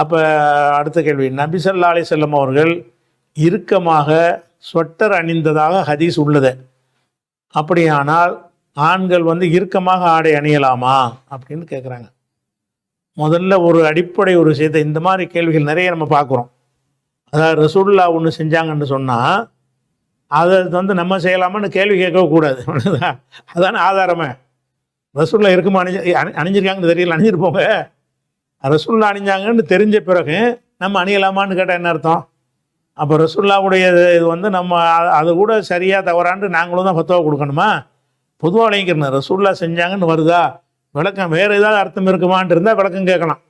அப்போ அடுத்த கேள்வி நபி ஸல்லல்லாஹு அலி செல்லம் அவர்கள் இறுக்கமாக ஸ்வெட்டர் அணிந்ததாக ஹதீஸ் உள்ளது. அப்படியானால் ஆண்கள் வந்து இறுக்கமாக ஆடை அணியலாமா அப்படின்னு கேட்குறாங்க முதல்ல ஒரு அடிப்படை ஒரு விஷயத்தை இந்த மாதிரி கேள்விகள் நிறைய நம்ம பார்க்குறோம் அதாவது ரசூல்லா ஒன்று செஞ்சாங்கன்னு சொன்னால் அதை வந்து நம்ம செய்யலாமான்னு கேள்வி கேட்கக்கூடாது அதான ஆதாரமே. ரசூல்லா இருக்குமா அணிஞ்சு அணிஞ்சிருக்காங்கன்னு தெரியல அணிஞ்சிருப்போங்க ரசுல்லா அணிஞ்சாங்கன்னு தெரிஞ்ச பிறகு நம்ம அணியலாமான்னு கேட்டால் என்ன அர்த்தம்? அப்போ ரசுல்லாவுடைய இது வந்து நம்ம அது கூட சரியாக தவறான்னு நாங்களும் தான் ஃபத்துவா கொடுக்கணுமா? பொதுவாக விளங்கிக்கணும் ரசுல்லா செஞ்சாங்கன்னு வருதா? விளக்கம் வேறு ஏதாவது அர்த்தம் இருக்குமான் இருந்தால் விளக்கம் கேட்கலாம்.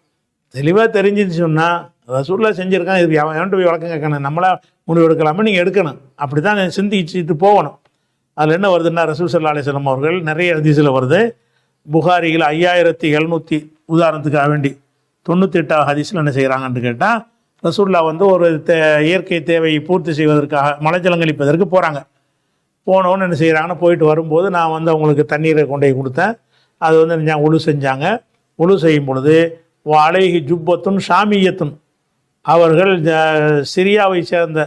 தெளிவாக தெரிஞ்சுன்னு சொன்னால் ரசூல்லா செஞ்சுருக்கான். இது அவன் எவன்ட்டு போய் விளக்கம் கேட்கணும்? நம்மளா முடிவு எடுக்கலாமா? நீங்கள் எடுக்கணும். அப்படி தான் சிந்திச்சுட்டு போகணும். அதில் என்ன வருதுன்னா ரசூல் சல்லா அலிஸ்லாம் அவர்கள் நிறைய அதிசயில் வருது. புகாரியில் ஐயாயிரத்தி எழுநூற்றி உதாரணத்துக்காக வேண்டி. தொண்ணூற்றி எட்டாவது ஹதீஸில் என்ன செய்கிறாங்கன்னு கேட்டால் ரசூல்லா வந்து ஒரு தே இயற்கை தேவையை பூர்த்தி செய்வதற்காக மலைஜலங்களிப்பதற்கு போகிறாங்க போனோன்னு என்ன செய்கிறாங்கன்னா போயிட்டு வரும்போது நான் வந்து அவங்களுக்கு தண்ணீரை கொண்டு போய் கொடுத்தேன். அது வந்து நான் உழு செஞ்சாங்க. உழு செய்யும் பொழுது அழகி ஜுப்பத்தும் ஷாமியத்துன். அவர்கள் சிரியாவை சேர்ந்த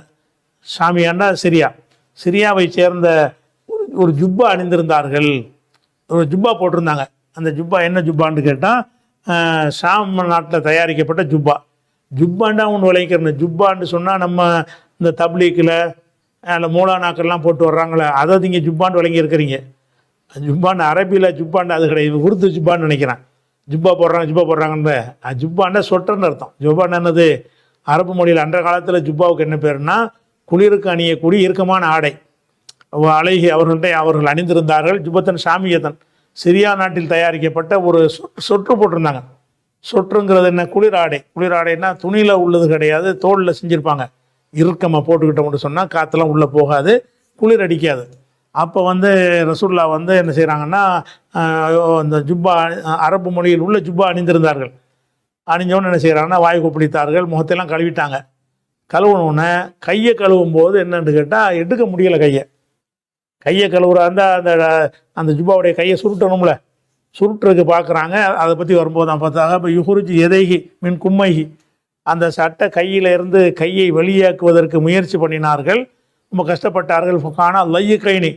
ஷாமியான்னா சிரியா. சிரியாவை சேர்ந்த ஒரு ஒரு ஜுப்பா அணிந்திருந்தார்கள். ஒரு ஜுப்பா போட்டிருந்தாங்க. அந்த ஜுப்பா என்ன ஜுப்பான்னு கேட்டால் ஷாம் நாட்டில் தயாரிக்கப்பட்ட ஜுப்பா. ஜுப்பாண்டா ஒன்று விளைவிக்கிறேன் ஜுப்பான்னு சொன்னால் நம்ம இந்த தப்லீக்கில் அதில் மூலானாக்கள்லாம் போட்டு வர்றாங்களே அதை நீங்கள் ஜுப்பான்னு விளங்கியிருக்கிறீங்க. ஜுப்பாண்டு அரபியில் ஜுப்பாண்டு அது கிடையாது. உருது ஜுப்பான்னு நினைக்கிறேன். ஜுப்பா போடுறாங்க ஜுப்பா போடுறாங்கன்னு. அது ஜுப்பான்னா சொட்டர்னு அர்த்தம். ஜுப்பான்னு என்னது? அரபு மொழியில் அன்ற காலத்தில் ஜுப்பாவுக்கு என்ன பேருன்னா குளிருக்கு அணியக்கூடிய இறுக்கமான ஆடை. அழகி அவர்கள்ட்ட அவர்கள் அணிந்திருந்தார்கள். ஜுபத்தன் சாமியத்தன் சிரியா நாட்டில் தயாரிக்கப்பட்ட ஒரு சொற்று போட்டிருந்தாங்க. சொற்றுங்கிறது என்ன? குளிர் ஆடை குளிர் ஆடைன்னா துணியில் உள்ளது கிடையாது தோலில் செஞ்சுருப்பாங்க. இறுக்கமாக போட்டுக்கிட்டோம்னு சொன்னால் காற்றுலாம் உள்ளே போகாது குளிர் அடிக்காது. அப்போ வந்து ரசூல்லா வந்து என்ன செய்கிறாங்கன்னா அந்த ஜுப்பா அரபு மொழியில் உள்ள ஜுப்பா அணிந்திருந்தார்கள். அணிஞ்சவொன்னு என்ன செய்கிறாங்கன்னா வாய் கொப்பளித்தார்கள் முகத்தையெல்லாம் கழுவிட்டாங்க. கழுவுனோடனே கையை கழுவும் போது என்னென்னு கேட்டால் எடுக்க முடியலை கையை. கையை கழுவுறா இருந்தால் அந்த அந்த ஜுப்பாவுடைய கையை சுருட்டணும்ல. சுருட்டுறதுக்கு பார்க்குறாங்க. அதை பற்றி வரும்போது தான் பார்த்தாங்க இப்போ யுகுருஜி எதைகி மின் கும்மைகி அந்த சட்டை கையில் இருந்து கையை வெளியாக்குவதற்கு முயற்சி பண்ணினார்கள். ரொம்ப கஷ்டப்பட்டார்கள். ஆனால் லைய கைனி.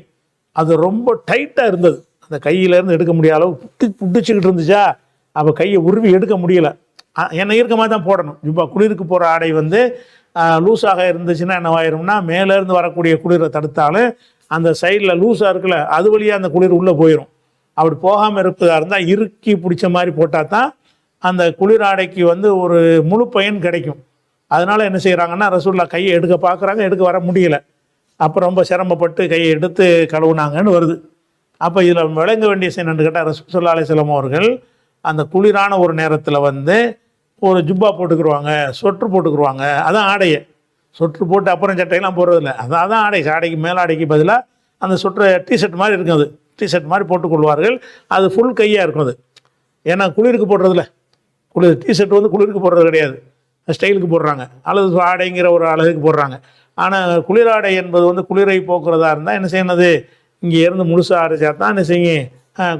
அது ரொம்ப டைட்டாக இருந்தது. அந்த கையிலேருந்து எடுக்க முடியாத அளவு புட்டி புட்டிச்சுக்கிட்டு இருந்துச்சா? அப்போ கையை உருவி எடுக்க முடியல. என்னை என்ன தான் போடணும். ஜுப்பா குளிருக்கு போகிற ஆடை வந்து லூஸாக இருந்துச்சுன்னா என்னவாயிரும்னா மேலேருந்து வரக்கூடிய குளிரை தடுத்தாலும் அந்த சைடில் லூஸாக இருக்குல்ல அது வழியாக அந்த குளிர் உள்ளே போயிடும் அப்படி போகாமல் இருப்பதாக இருந்தால் இறுக்கி பிடிச்ச மாதிரி போட்டால் தான் அந்த குளிர் ஆடைக்கு வந்து ஒரு முழு பயன் கிடைக்கும். அதனால் என்ன செய்கிறாங்கன்னா ரசூல்லா கையை எடுக்க பார்க்குறாங்க எடுக்க வர முடியல. அப்போ ரொம்ப சிரமப்பட்டு கையை எடுத்து கழுவுனாங்கன்னு வருது. அப்போ இதில் விளங்க வேண்டிய செய்யணுன்னு கேட்டால் ரசூல்லா அலிஸ்லாம் அவர்கள் அந்த குளிரான ஒரு நேரத்தில் வந்து ஒரு ஜுப்பா போட்டுக்குருவாங்க சொட்டு போட்டுக்குருவாங்க அதான் ஆடையை. சொட்டு போட்டு அப்புறம் சட்டையெல்லாம் போடுறதில்ல. அதான் தான் ஆடை. ஆடைக்கு மேலாடைக்கு பதிலாக அந்த சொற்ற டிஷர்ட் மாதிரி இருக்கும் அது. டிஷர்ட் மாதிரி போட்டுக்கொள்வார்கள் அது ஃபுல் கையாக இருக்கும் அது. ஏன்னா குளிருக்கு போடுறதில்ல. குளிர் டிஷர்ட் வந்து குளிருக்கு போடுறது கிடையாது. ஸ்டைலுக்கு போடுறாங்க. அல்லது ஆடைங்கிற ஒரு அழகுக்கு போடுறாங்க. ஆனால் குளிராடை என்பது வந்து குளிரை போக்குறதா இருந்தால் என்ன செய்யணுது இங்கே இருந்து முழுசாக அரைச்சா தான் என்ன செய்யும்?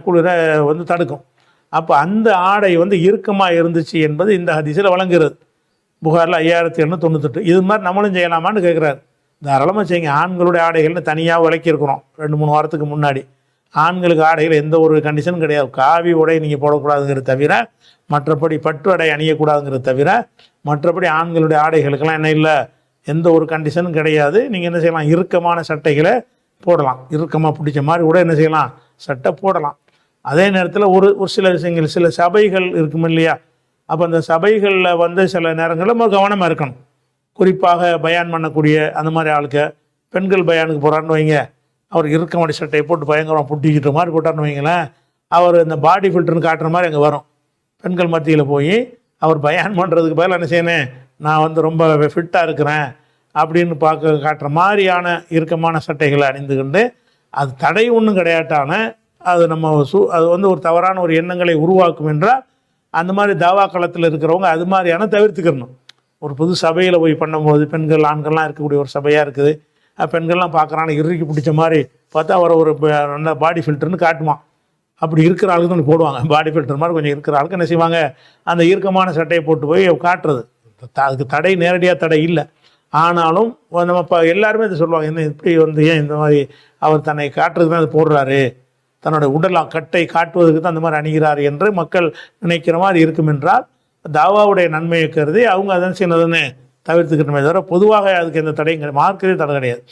குளிரை வந்து தடுக்கும். அப்போ அந்த ஆடை வந்து இறுக்கமாக இருந்துச்சு என்பது இந்த ஹதிசில் வழங்குகிறது. புகாரில் ஐயாயிரத்தி எண்ணூற்றி தொண்ணூத்தெட்டு. இது மாதிரி நம்மளும் செய்யலாமான்னு கேட்குறாரு தாராளமாக செய்யுங்க. ஆண்களுடைய ஆடைகள்னு தனியாக விளக்கியிருக்கிறோம் ரெண்டு மூணு வாரத்துக்கு முன்னாடி. ஆண்களுக்கு ஆடைகள் எந்த ஒரு கண்டிஷனும் கிடையாது. காவி உடை நீங்கள் போடக்கூடாதுங்கிறது தவிர மற்றபடி பட்டு அடை அணியக்கூடாதுங்கிறது தவிர மற்றபடி ஆண்களுடைய ஆடைகளுக்கெல்லாம் என்ன இல்லை? எந்த ஒரு கண்டிஷனும் கிடையாது. நீங்கள் என்ன செய்யலாம்? இறுக்கமான சட்டைகளை போடலாம். இறுக்கமாக பிடிச்ச மாதிரி கூட என்ன செய்யலாம்? சட்டை போடலாம். அதே நேரத்தில் ஒரு ஒரு சில விஷயங்கள் சில சபைகள் இருக்கும் இல்லையா அப்போ அந்த சபைகளில் வந்து சில நேரங்களில் நம்ம கவனமாக இருக்கணும். குறிப்பாக பயான் பண்ணக்கூடிய அந்த மாதிரி ஆளுக்க பெண்கள் பயானுக்கு போகிறான்னு வைங்க. அவர் இருக்க இறுக்கமடி சட்டையை போட்டு பயங்கரமாக புட்டிக்கிட்ட மாதிரி போட்டார்னு வைங்களேன். அவர் இந்த பாடி ஃபில்டர்னு காட்டுற மாதிரி அங்கே வரும். பெண்கள் மத்தியில் போய் அவர் பயான் பண்ணுறதுக்கு பதில் என்ன செய்யணும்? நான் வந்து ரொம்ப ஃபிட்டாக இருக்கிறேன் அப்படின்னு பார்க்க காட்டுற மாதிரியான இறுக்கமான சட்டைகளை அணிந்துக்கிண்டு அது தடை ஒன்றும் கிடையாட்டான அது நம்ம சு அது வந்து ஒரு தவறான ஒரு எண்ணங்களை உருவாக்கும் என்றால் அந்த மாதிரி தாவா களத்தில் இருக்கிறவங்க அது மாதிரியான தவிர்த்துக்கிறணும் ஒரு புது சபையில் போய் பண்ணும்போது பெண்கள் ஆண்கள்லாம் இருக்கக்கூடிய ஒரு சபையாக இருக்குது. பெண்கள்லாம் பார்க்குறான்னு இறுக்கி பிடிச்ச மாதிரி பார்த்தா அவரை ஒரு நல்ல பாடி ஃபில்டர்னு காட்டுவான் அப்படி இருக்கிற ஆளுக்கு தான் போடுவாங்க. பாடி ஃபில்டர் மாதிரி கொஞ்சம் இருக்கிற ஆளுக்கு என்ன செய்வாங்க? அந்த இறுக்கமான சட்டையை போட்டு போய் காட்டுறது. த- அதுக்கு தடை நேரடியாக தடை இல்லை. ஆனாலும் நம்ம இப்போ எல்லாருமே இதை சொல்லுவாங்க. என்ன இப்படி வந்து ஏன் இந்த மாதிரி அவர் தன்னை காட்டுறதுக்கு தான் அது போடுறாரு? தன்னுடைய உடலாம் கட்டை காட்டுவதற்கு தான் அந்த மாதிரி அணிகிறார் என்று மக்கள் நினைக்கிற மாதிரி இருக்கும் என்றால் தாவாவுடைய நன்மையை கருதி அவங்க அதன் சின்னதுன்னு தவிர்த்துக்கணுமே தவிர பொதுவாக அதுக்கு எந்த தடையும் கிடையாது. மார்க்கதே தடை கிடையாது.